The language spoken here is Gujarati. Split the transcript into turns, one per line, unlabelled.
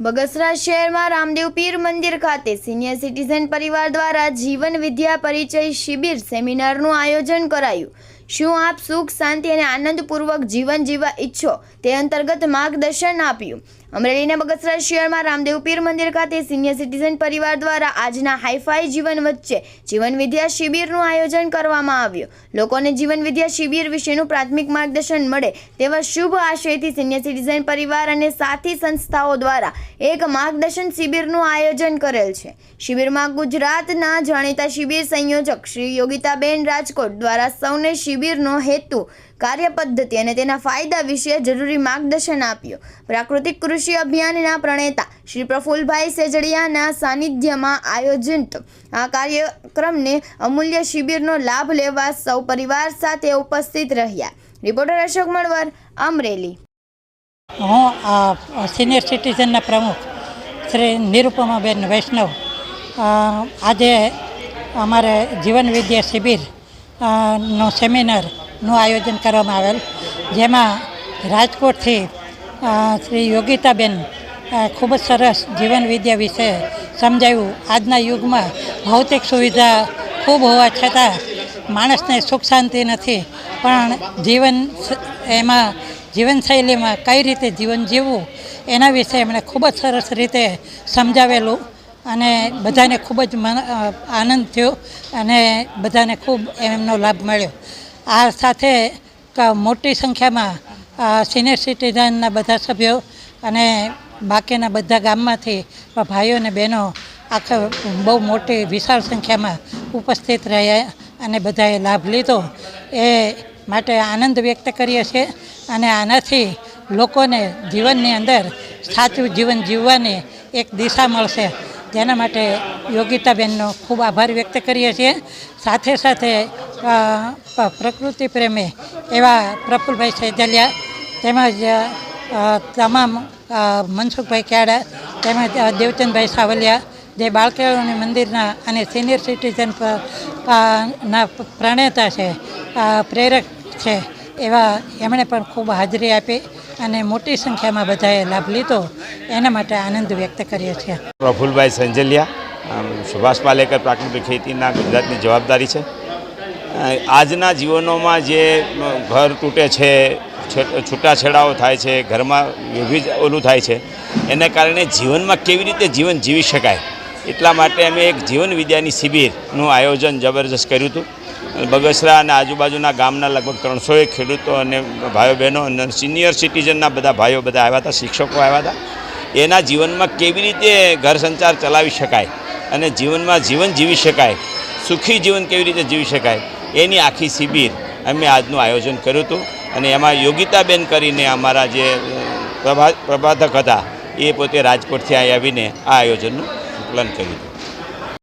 બગસરા શહેરમાં રામદેવ પીર મંદિર ખાતે સિનિયર સિટીઝન પરિવાર દ્વારા જીવન વિદ્યા પરિચય શિબિર સેમિનારનું આયોજન કરાયું. શું આપ સુખ, શાંતિ અને આનંદપૂર્વક જીવન જીવવા ઈચ્છો તે અંતર્ગત માર્ગદર્શન આપ્યું. અમરેલીના બગસરા શહેરમાં રામદેવ પીર મંદિર ખાતે સિનિયર સિટીઝન પરિવાર દ્વારા આજના હાઈફાઈ જીવન વચ્ચે જીવન વિદ્યા શિબિરનું આયોજન કરવામાં આવ્યું. લોકોને જીવન વિદ્યા શિબિર વિશેનું પ્રાથમિક માર્ગદર્શન મળે તેવા શુભ આશયથી સિનિયર સિટીઝન પરિવાર અને સાથી સંસ્થાઓ દ્વારા એક માર્ગદર્શન શિબિરનું આયોજન કરેલ છે. શિબિરમાં ગુજરાતના જાણીતા શિબિર સંયોજક શ્રી યોગિતાબેન રાજકોટ દ્વારા સૌને શિબિરનો હેતુ કાર્યપદ્ધતિ અને તેના ફાયદા વિશે જરૂરી માર્ગદર્શન આપ્યું. પ્રાકૃતિક કૃષિ અભિયાનના પ્રણેતા શ્રી પ્રફુલભાઈ સેજડિયાના સાનિધ્યમાં આયોજિત આ કાર્યક્રમને અમૂલ્ય શિબિરનો લાભ લેવા સૌ પરિવાર સાથે ઉપસ્થિત રહ્યા. રિપોર્ટર અશોક મળવર અમરેલી.
હું સિનિયર સિટીઝનના પ્રમુખ શ્રી નિરુપમાબેન વૈષ્ણવ આજે અમારે જીવન વિદ્યા શિબિર અ, નો આયોજન કરવામાં આવેલ. જેમાં રાજકોટથી શ્રી યોગિતાબેન ખૂબ જ સરસ જીવન વિદ્યા વિશે સમજાવ્યું. આજના યુગમાં ભૌતિક સુવિધા ખૂબ હોવા છતાં માણસને સુખ શાંતિ નથી. પણ જીવન એમાં જીવનશૈલીમાં કઈ રીતે જીવન જીવવું, એના વિશે એમણે ખૂબ જ સરસ રીતે સમજાવેલું અને બધાને ખૂબ જ આનંદ થયો અને બધાને ખૂબ એમનો લાભ મળ્યો. આ સાથે મોટી સંખ્યામાં સિનિયર સિટીઝનના બધા સભ્યો અને બાકીના બધા ગામમાંથી ભાઈઓ અને બહેનો આખા બહુ મોટી વિશાળ સંખ્યામાં ઉપસ્થિત રહ્યા અને બધાએ લાભ લીધો. એ માટે આનંદ વ્યક્ત કરીએ છીએ અને આનાથી લોકોને જીવનની અંદર સાચું જીવન જીવવાની એક દિશા મળશે. જેના માટે યોગિતાબેનનો ખૂબ આભાર વ્યક્ત કરીએ છીએ. સાથે સાથે પ્રકૃતિ પ્રેમી એવા પ્રફુલભાઈ સૈદલિયા તેમજ તમામ મનસુખભાઈ ક્યાડા તેમજ દેવચંદભાઈ સાવલિયા જે બાળકેળોની મંદિરના અને સિનિયર સિટીઝન પર ના પ્રણેતા છે પ્રેરક છે એવા એમણે પણ ખૂબ હાજરી આપી. અને મોટી સંખ્યામાં બધાએ લાભ લીધો. એના માટે આનંદ વ્યક્ત કરીએ છીએ.
પ્રફુલભાઈ સંજલિયા સુભાષ પાલેકર પ્રાકૃતિક ખેતીના ગુજરાતની જવાબદારી છે. આજના જીવનોમાં જે ઘર તૂટે છે છૂટાછેડાઓ થાય છે, ઘરમાં વિવિધ ઓલું થાય છે, એને કારણે જીવનમાં કેવી રીતે જીવન જીવી શકાય? એટલા માટે અમે એક જીવન વિદ્યાની શિબિરનું આયોજન જબરજસ્ત કર્યું હતું. બગસરા અને આજુબાજુના ગામના લગભગ ત્રણસો એક ખેડૂતો અને ભાઈઓ બહેનો અને સિનિયર સિટીઝનના બધા ભાઈઓ બધા આવ્યા હતા, શિક્ષકો આવ્યા હતા. એના જીવનમાં કેવી રીતે ઘર સંચાર ચલાવી શકાય અને જીવનમાં જીવન જીવી શકાય, સુખી જીવન કેવી રીતે જીવી શકાય, એની આખી શિબિર અમે આજનું આયોજન કર્યું હતું. અને એમાં યોગિતાબેન કરીને અમારા જે પ્રભા, પ્રભાધક હતા, એ પોતે રાજકોટથી અહીં આવીને આ આયોજનનું સંકલન કર્યું હતું.